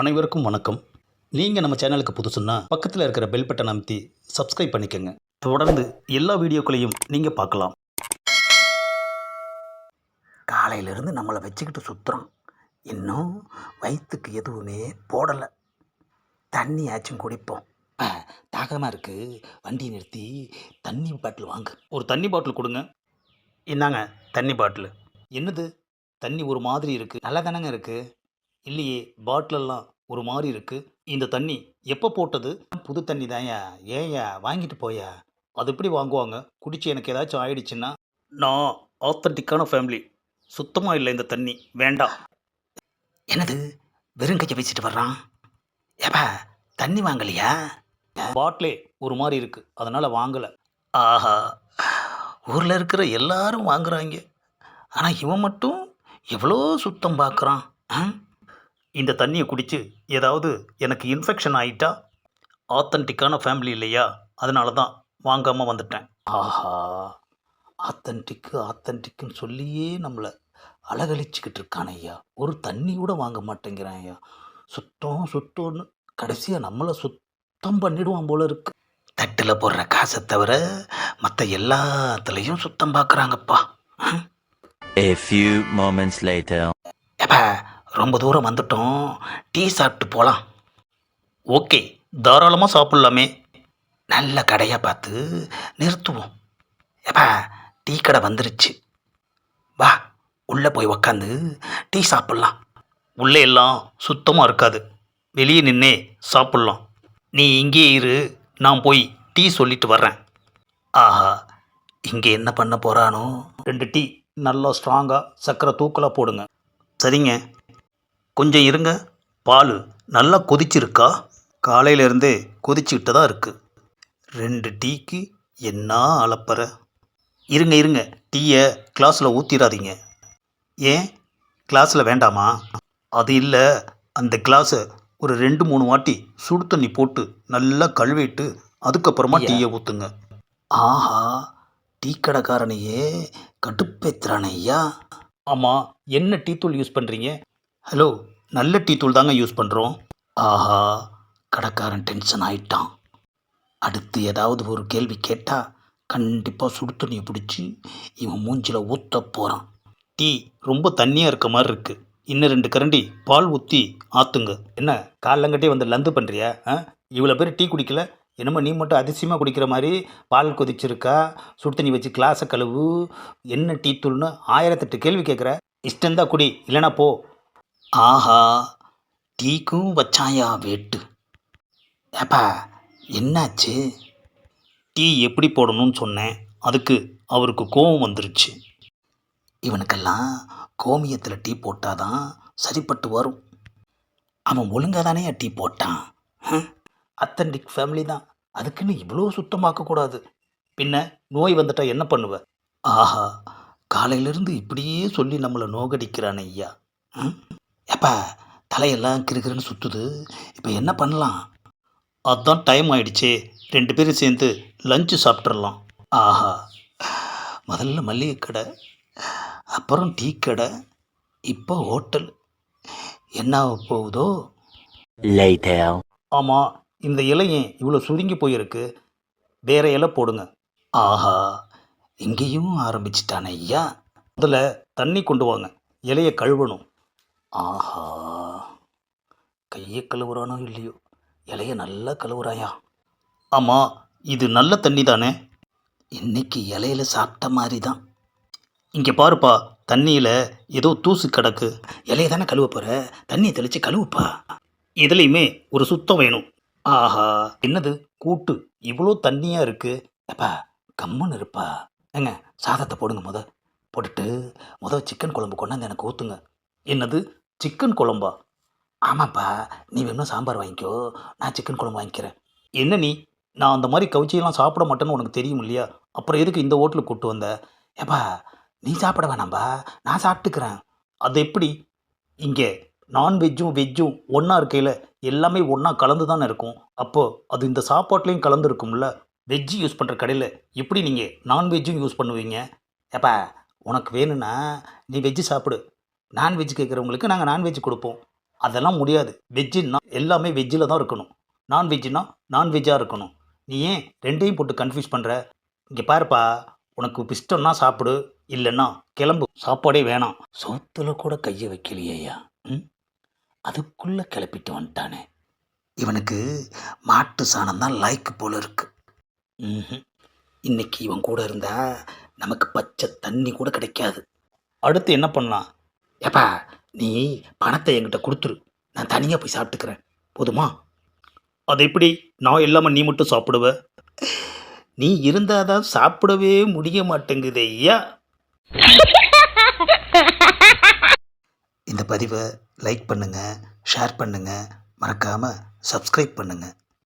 அனைவருக்கும் வணக்கம். நீங்கள் நம்ம சேனலுக்கு புதுசுன்னா பக்கத்தில் இருக்கிற பெல் பட்டன் அமைத்தி சப்ஸ்கிரைப் பண்ணிக்கோங்க. தொடர்ந்து எல்லா வீடியோக்களையும் நீங்கள் பார்க்கலாம். காலையிலேருந்து நம்மளை வச்சுக்கிட்டு சுற்றுறோம் இன்னும் வயிற்றுக்கு எதுவுமே போடலை. தண்ணியாச்சும் குடிப்போம். தாகமாக இருக்குது வண்டி நிறுத்தி தண்ணி பாட்டில் வாங்க. ஒரு தண்ணி பாட்டில் கொடுங்க. இந்தாங்க தண்ணி பாட்டில். என்னது? தண்ணி ஒரு மாதிரி இருக்குது நல்லா தானேங்க இருக்குது இல்லையே பாட்டிலெல்லாம் ஒரு மாதிரி இருக்குது இந்த தண்ணி எப்போ போட்டது? புது தண்ணி தான்யா. ஏன்யா வாங்கிட்டு போயா? அது எப்படி வாங்குவாங்க? குடிச்சு எனக்கு ஏதாச்சும் ஆயிடுச்சுன்னா? நான் ஆத்தன்டிக்கான ஃபேமிலி. சுத்தமாக இல்லை இந்த தண்ணி. வேண்டாம். என்னது? வெறும் கையை வச்சுட்டு வர்றான்? ஏப்பா தண்ணி வாங்கலையா? பாட்டிலே ஒரு மாதிரி இருக்குது அதனால் வாங்கலை. ஆஹா. ஊரில் இருக்கிற எல்லாரும் வாங்குறாங்க. ஆனால் இவன் மட்டும் எவ்வளோ சுத்தம் பார்க்குறான் ஆ? இந்த தண்ணியை குடித்து ஏதாவது எனக்கு இன்ஃபெக்ஷன் ஆகிட்டா ஆத்தன்டிக்கான ஃபேமிலி இல்லையா? அதனால தான் வாங்காமல் வந்துட்டேன். ஆஹா ஆத்தன்டிக்கு ஆத்தன்டிக்குன்னு சொல்லியே நம்மளை அலகழிச்சுக்கிட்டு இருக்கான் ஐயா. ஒரு தண்ணி கூட வாங்க மாட்டேங்கிறான் ஐயா. சுத்தம் சுத்தம்னு கடைசியாக நம்மளை சுத்தம் பண்ணிடுவான் போல இருக்கு. தட்டில் போடுற காசை தவிர மற்ற எல்லாத்துலேயும் சுத்தம் பார்க்குறாங்கப்பா A few moments later. ஏப்பா ரொம்ப தூரம் வந்துட்டோம். டீ சாப்பிட்டு போகலாம் ஓகே தாராளமாக சாப்பிட்லாமே. நல்ல கடையாக பார்த்து நிறுத்துவோம். எப்பா டீ கடை வந்துருச்சு. வா உள்ளே போய் உக்காந்து டீ சாப்பிட்லாம். உள்ளே எல்லாம் சுத்தமாக இருக்காது. வெளியே நின்னே சாப்பிட்லாம். நீ இங்கே இரு நான் போய் டீ சொல்லிட்டு வர்றேன். ஆஹா இங்கே என்ன பண்ண போகிறானோ ரெண்டு டீ நல்லா ஸ்ட்ராங்காக சர்க்கரை தூக்கலாக போடுங்க. சரிங்க. கொஞ்சம் இருங்க. பால் நல்லா கொதிச்சிருக்கா? காலையிலேருந்தே கொதிச்சுக்கிட்டு தான் இருக்குது ரெண்டு டீக்கு என்ன அளப்பற? இருங்க இருங்க. டீயை கிளாஸில் ஊற்றிடாதீங்க ஏன்? கிளாஸில் வேண்டாமா? அது இல்லை. அந்த கிளாஸை ஒரு ரெண்டு மூணு வாட்டி சுடு தண்ணி போட்டு நல்லா கழுவிட்டு அதுக்கப்புறமா. டீயை ஊற்றுங்க ஆஹா. டீ கடைக்காரனையே. கடுப்பேத்துறானே ஐயா. ஆமாம் என்ன டீ தூள் யூஸ் பண்ணுறீங்க ஹலோ நல்ல டீ தூள் தாங்க யூஸ் பண்ணுறோம் ஆஹா கடைக்காரன் டென்ஷன் ஆயிட்டான். அடுத்து ஏதாவது ஒரு கேள்வி கேட்டால் கண்டிப்பாக சுடு தண்ணியை பிடிச்சி இவன் மூஞ்சில் ஊற்ற போகிறான் டீ ரொம்ப தண்ணியாக இருக்க மாதிரி இருக்குது இன்னும் ரெண்டு கரண்டி பால் ஊற்றி ஆற்றுங்க என்ன காலங்கட்டே வந்து லந்து பண்ணுறியா ஆ? இவ்வளோ பேர் டீ குடிக்கல? என்னமோ நீ மட்டும் அதிசயமாக குடிக்கிற மாதிரி பால் கொதிச்சிருக்கா? சுடு தண்ணி வச்சு கிளாஸை கழுவு. என்ன டீ தூள்னு ஆயிரத்தெட்டு கேள்வி கேட்குற இஷ்டந்தான் குடி இல்லைனா போ. ஆஹா டீக்கும் வச்சாயா வேட்டு? ஏப்பா என்னாச்சு? டீ எப்படி போடணும்னு சொன்னேன். அதுக்கு அவருக்கு கோபம் வந்துருச்சு. இவனுக்கெல்லாம் கோமியத்தில் டீ போட்டால் தான் சரிப்பட்டு வரும். அவன் ஒழுங்காக தானே டீ போட்டான். அத்தன்டிக் ஃபேமிலி தான். அதுக்குன்னு இவ்வளோ சுத்தமாக்கக்கூடாது. பின்ன நோய் வந்துட்டா என்ன பண்ணுவ? ஆஹா காலையிலிருந்து இப்படியே சொல்லி நம்மளை நோகடிக்கிறான் ஐயா. ம்? ஏப்பா தலையெல்லாம் கிறுகிறுன்னு சுற்றுது இப்போ என்ன பண்ணலாம்? அதான் டைம் ஆயிடுச்சே. ரெண்டு பேரும் சேர்ந்து லஞ்சு சாப்பிட்றலாம் ஆஹா. முதல்ல மல்லிகை கடை அப்புறம் டீ கடை இப்போ ஹோட்டல் என்ன போகுதோ. ஆமாம் இந்த இலை ஏன் இவ்வளோ சுருங்கி போயிருக்கு. வேற இலை போடுங்க. ஆஹா. இங்கேயும் ஆரம்பிச்சிட்டான ஐயா. முதல்ல தண்ணி கொண்டு வாங்க. இலையை கழுவணும். ஆஹா. கையை கழுவுறானோ இல்லையோ? இலைய நல்லா கழுவுறாயா? ஆமாம் இது நல்ல தண்ணி தானே இன்னைக்கு இலையில சாப்பிட்ட மாதிரி தான் இங்கே பாருப்பா தண்ணியில் ஏதோ தூசு கிடக்கு. இலையை தானே கழுவ போகிற தண்ணியை தெளித்து கழுவுப்பா. இதுலேயுமே ஒரு சுத்தம் வேணும். ஆஹா. என்னது? கூட்டு. இவ்வளோ தண்ணியாக இருக்குது அப்பா கம்முன்னு இருப்பா. ஏங்க சாதத்தை போடுங்க முத. போட்டுட்டு முத சிக்கன் குழம்பு கொண்டாந்து எனக்கு ஊற்றுங்க என்னது? சிக்கன் குழம்பா? ஆமாப்பா நீ வேணும் சாம்பார் வாங்கிக்கோ. நான் சிக்கன் குழம்பு வாங்கிக்கிறேன். என்ன நீ? நான் அந்த மாதிரி கவுச்சியெல்லாம் சாப்பிட மாட்டேன்னு உனக்கு தெரியும் இல்லையா? அப்புறம் எதுக்கு இந்த ஹோட்டலுக்கு கூட்டு வந்த? ஏப்பா நீ சாப்பிட வேணாம்பா. நான் சாப்பிட்டுக்கிறேன். அது எப்படி? இங்கே நான்வெஜ்ஜும் வெஜ்ஜும் ஒன்றா இருக்கையில் எல்லாமே ஒன்றா கலந்து தானே இருக்கும். அப்போது அது இந்த சாப்பாட்லேயும் கலந்து இருக்கும்ல வெஜ்ஜு யூஸ் பண்ணுற கடையில் எப்படி நீங்கள் நான்வெஜ்ஜும் யூஸ் பண்ணுவீங்க? ஏப்பா உனக்கு வேணும்னா நீ வெஜ்ஜு சாப்பிடு. நான்வெஜ் கேட்குறவங்களுக்கு நாங்கள் நான்வெஜ் கொடுப்போம். அதெல்லாம் முடியாது. வெஜ்ஜுன்னா எல்லாமே வெஜ்ஜில் தான் இருக்கணும். நான்வெஜ்னா நான்வெஜ்ஜாக இருக்கணும். நீ ஏன் ரெண்டையும் போட்டு கன்ஃபியூஸ் பண்ணுற இங்கே பாருப்பா உனக்கு இஷ்டம்னா சாப்பிடு இல்லைன்னா கிளம்பு. சாப்பாடே வேணாம். சோத்துல கூட கையை வைக்கலையா ம்? அதுக்குள்ளே கிளப்பிட்டு வந்துட்டானே. இவனுக்கு மாட்டு சாணம் தான் லைக்கு போல் இருக்கு. ம் இன்னைக்கு இவன் கூட இருந்தால் நமக்கு பச்சை தண்ணி கூட கிடைக்காது. அடுத்து என்ன பண்ணலாம்? ஏப்பா நீ பணத்தை என்கிட்ட கொடுத்துரு. நான் தனியாக போய் சாப்பிட்டுக்கிறேன். போதுமா? அது எப்படி? நான் இல்லாமல் நீ மட்டும் சாப்பிடுவ? நீ இருந்தால் தான் சாப்பிடவே முடிய மாட்டேங்குது ஐயா. இந்த பதிவை லைக் பண்ணுங்கள் ஷேர் பண்ணுங்கள் மறக்காமல் சப்ஸ்கிரைப் பண்ணுங்கள்